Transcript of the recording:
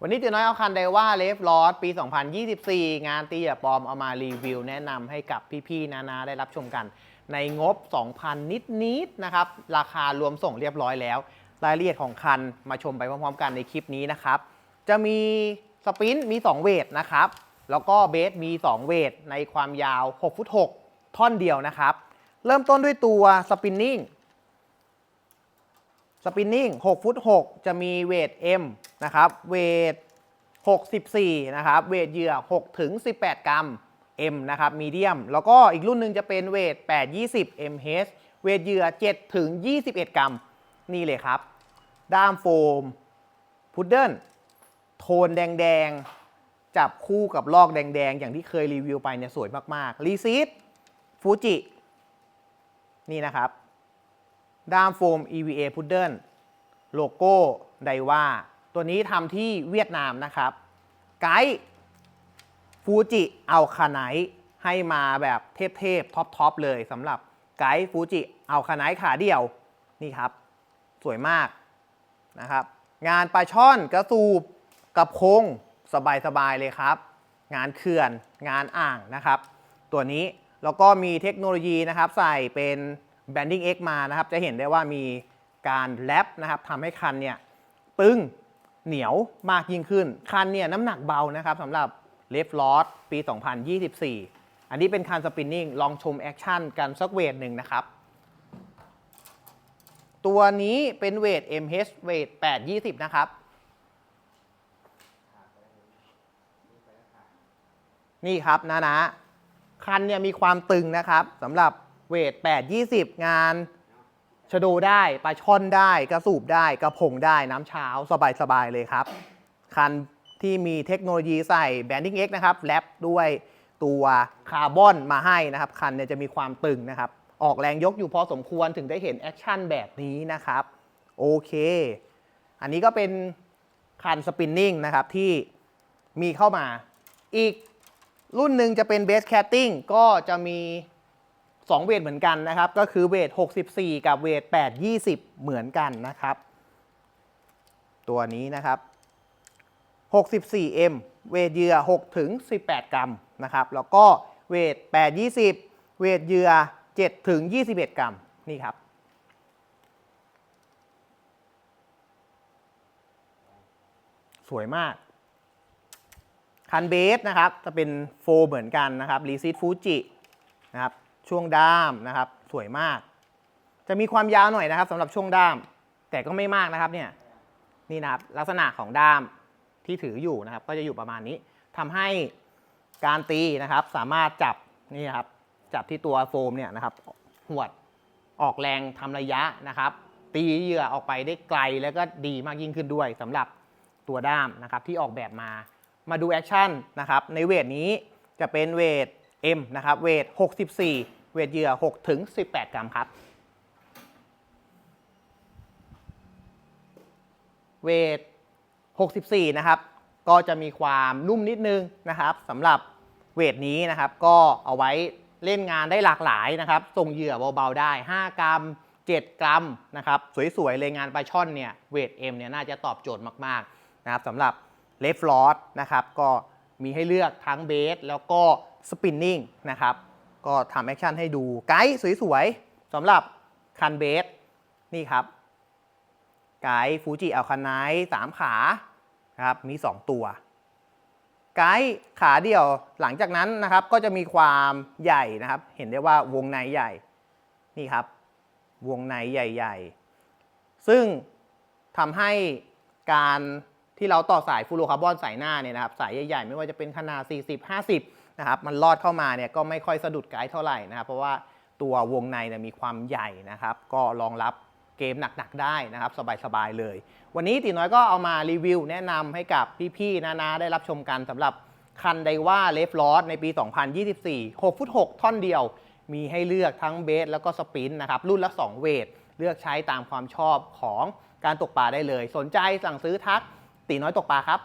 วันนี้ตีน้อยเอาคันไดว่าเลฟลอสปี 2024 งานตีอย่าปลอมเอามารีวิว แนะนำให้กับพี่ๆ นานาได้รับชมกัน ในงบ 2,000 นิดๆนะครับ ราคารวมส่งเรียบร้อยแล้ว รายละเอียดของคันมาชมไปพร้อมๆ กันในคลิปนี้นะครับ จะมีสปรินต์มี 2 เวทนะครับ แล้วก็เบสมี 2 เวทในความยาว 6 ฟุต 6 ท่อนเดียวนะครับ เริ่มต้นด้วยตัวสปินนิ่ง สปินนิ่ง6ฟุต6จะมีเวท M นะครับ เวท 64 นะครับ เวทเหยื่อ6ถึง18 กรัม M นะครับ มีเดียม แล้วก็อีกรุ่นหนึ่งจะเป็นเวท 8 20 MH เวทเหยื่อ7ถึง21 กรัม นี่เลยครับ ด้ามโฟม พุดเดิลโทนแดง ๆ จับคู่กับลอกแดง ๆ อย่างที่เคยรีวิวไปเนี่ยสวยมาก ๆ รีซีดฟูจิ นี่นะครับ ด้ามโฟม EVA พุดเดิลโลโก้ไดว่าตัวนี้ทำที่เวียดนามนะครับ ไกด์ฟูจิเอาคาไนให้มาแบบเทพๆท็อปๆเลยสำหรับไกด์ฟูจิเอาคาไนขาเดียวนี่ครับ สวยมากนะครับ งานปลาช่อนกระสูบกับโคงสบายๆเลยครับ งานเขื่อนงานอ่างนะครับ ตัวนี้แล้วก็มีเทคโนโลยีนะครับ ใส่เป็น Banding X มานะครับ จะเห็นได้ว่ามีการแรปนะครับทำให้คันเนี่ยตึงเหนียวมากยิ่งขึ้น คันเนี่ยน้ำหนักเบานะครับสำหรับเลฟลอสปี 2024 อันนี้เป็นคันสปินนิ่งลองชมแอคชั่นกันสักเวทหนึ่งนะครับ ตัวนี้เป็นเวท MH เวท 820 นะครับ นี่ครับนะนะคันเนี่ยมีความตึงนะครับสำหรับ เวท820 งานชะโดได้ปลาช่อนได้กระสูบได้กระพงได้น้ำเช้าสบายๆเลยครับ คันที่มีเทคโนโลยีใส่ Banding X นะครับแรปด้วยตัวคาร์บอนมาให้นะครับ คันเนี่ยจะมีความตึงนะครับ ออกแรงยกอยู่พอสมควรถึงได้เห็นแอคชั่นแบบนี้นะครับ โอเค อันนี้ก็เป็นคันสปินนิ่งนะครับที่มีเข้ามาอีกรุ่นหนึ่งจะเป็นเบสแคตติ้งก็จะมี 2 เวทเหมือนกันนะครับ ก็คือเวท 64 กับเวท 820 เหมือนกันนะครับ ตัวนี้นะครับ 64M เวทเหยื่อ6ถึง18 กรัมนะครับ แล้วก็เวท 820 เวทเหยื่อ7ถึง21 กรัมนี่ครับสวยมาก คันเบสนะครับ จะเป็นโฟเหมือนกันนะครับรีซีดฟูจินะครับ ช่วงด้ามนะครับ สวยมาก จะมีความยาวหน่อยนะครับสำหรับช่วงด้าม แต่ก็ไม่มากนะครับเนี่ยนี่นะครับลักษณะของด้ามที่ถืออยู่นะครับ ก็จะอยู่ประมาณนี้ทำให้การตีนะครับ สามารถจับนี่ครับ จับที่ตัวโฟมเนี่ยนะครับหวดออกแรงทำระยะนะครับ ตีเหยื่อออกไปได้ไกลแล้วก็ดีมากยิ่งขึ้นด้วยสำหรับตัวด้ามนะครับที่ออกแบบมา มาดูแอคชั่นนะครับในเวทนี้จะเป็นเวท M นะครับเวท 64 เวทเหยื่อ6ถึง18 กรัมครับ เวท 64 นะครับ ก็จะมีความนุ่มนิดนึงนะครับสำหรับเวทนี้นะครับ ก็เอาไว้เล่นงานได้หลากหลายนะครับส่งเหยื่อเบาๆได้ 5 กรัม 7 กรัมนะครับ สวยๆ เลยงานปลาช่อนเนี่ยเวท M เนี่ยน่าจะตอบโจทย์มากๆนะครับสำหรับเลฟลอสนะครับก็มีให้เลือกทั้งเบสแล้วก็ สปินนิ่งนะครับ ก็ทำแอคชั่นให้ดูไกด์สวยๆสำหรับคันเบสนี่ครับ ไกด์ฟูจิอัลคาไนสามขาครับมี 2 ตัว ไกด์ขาเดียวหลังจากนั้นนะครับก็จะมีความใหญ่นะครับ เห็นได้ว่าวงในใหญ่นี่ครับ วงในใหญ่ ๆ ซึ่งทำให้การที่เราต่อสายฟูโรคาร์บอนสายหน้าเนี่ยนะครับ สายใหญ่ ๆ ไม่ว่าจะเป็นขนาด 40 50 นะครับมันลอดเข้ามาเนี่ยก็ไม่ค่อยสะดุดไกด์เท่าไหร่นะครับ เพราะว่าตัววงในเนี่ยมีความใหญ่นะครับ ก็รองรับเกมหนักๆได้นะครับ สบายๆเลย วันนี้ตีน้อยก็เอามารีวิว แนะนำให้กับพี่ๆนานาได้รับชมกันสำหรับคันไดว่าเลฟลอสในปี 2024 6ฟุต6ท่อนเดียว มีให้เลือกทั้งเบสแล้วก็สปินนะครับ รุ่นละ 2 เวท เลือกใช้ตามความชอบของการตกปลาได้เลย สนใจสั่งซื้อทักตีน้อยตกปลาครับ